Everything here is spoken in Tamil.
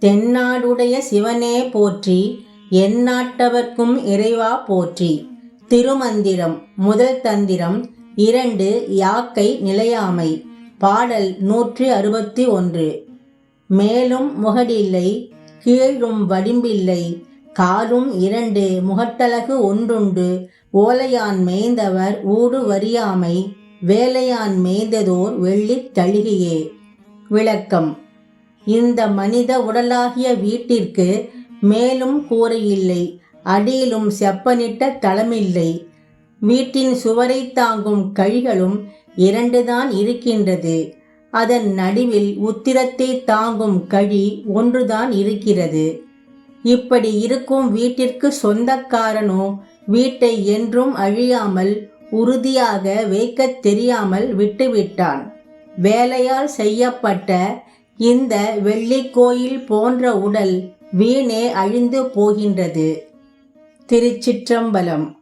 தென்னாடுடைய சிவனே போற்றி எந்நாட்டவர்க்கும் இறைவா போற்றி. திருமந்திரம் முதல் தந்திரம் இரண்டு யாக்கை நிலையாமை. பாடல் நூற்றி அறுபத்தி ஒன்று. மேலும் முகடில்லை கீழும் வடிம்பில்லை காலும் இரண்டு முகட்டழகு ஒன்றுண்டு. ஓலையான் மேய்ந்தவர் ஊடு வரியாமை வேலையான் மேய்ந்ததோர் வெள்ளித் தழுகியே. விளக்கம் இந்த மனித உடலாகிய வீட்டிற்கு மேலும் கூரையில்லை அடியிலும் செப்பனிட்ட தளமில்லை. வீட்டின் சுவரை தாங்கும் கழிகளும் இரண்டுதான் இருக்கின்றது. அதன் நடுவில் உத்திரத்தை தாங்கும் கழி ஒன்றுதான் இருக்கிறது. இப்படி இருக்கும் வீட்டிற்கு சொந்தக்காரனோ வீட்டை என்றும் அழியாமல் உறுதியாக வைக்கத் தெரியாமல் விட்டுவிட்டான். வேலையால் செய்யப்பட்ட இந்த வெள்ளிக்கோயில் போன்ற உடல் வீணே அழிந்து போகின்றது. திருச்சிற்றம்பலம்.